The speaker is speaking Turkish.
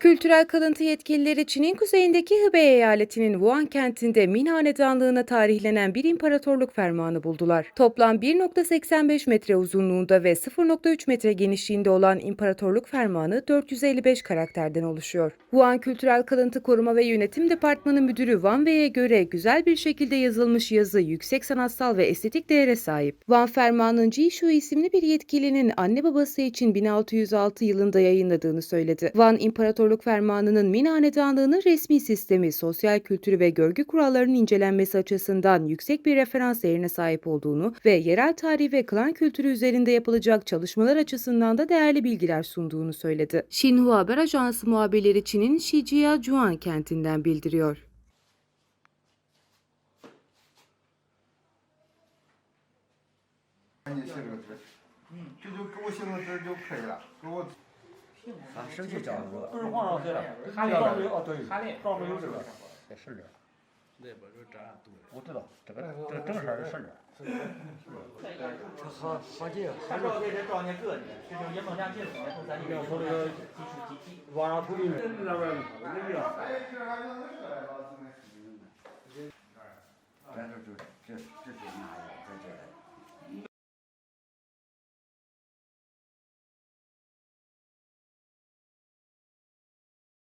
Kültürel kalıntı yetkilileri Çin'in kuzeyindeki Hubei eyaletinin Wuhan kentinde Min Hanedanlığı'na tarihlenen bir imparatorluk fermanı buldular. Toplam 1.85 metre uzunluğunda ve 0.3 metre genişliğinde olan imparatorluk fermanı 455 karakterden oluşuyor. Wuhan Kültürel Kalıntı Koruma ve Yönetim Departmanı Müdürü Wang Wei'ye göre güzel bir şekilde yazılmış yazı yüksek sanatsal ve estetik değere sahip. Wang Ferman'ın Ji isimli bir yetkilinin anne babası için 1606 yılında yayınladığını söyledi. Van İmparatorluk Fermanı'nın Min Hanedanlığı'nın resmi sistemi, sosyal kültürü ve görgü kurallarının incelenmesi açısından yüksek bir referans değerine sahip olduğunu ve yerel tarihi ve klan kültürü üzerinde yapılacak çalışmalar açısından da değerli bilgiler sunduğunu söyledi. Xinhua Haber Ajansı muhabirleri Çin'in Shijiazhuang kentinden bildiriyor. 啊，生气找不着。不是黄少岁了，哈林。哦，对，哈林。黄少岁是这个。也是这。那不就这样对。我知道，这个这个正事儿是顺着。是是。好，好记。他是给这庄稼割是，是就也没啥劲了，咱这个继。上推呗。真是那边儿，那边儿。咱这就这这是哪样？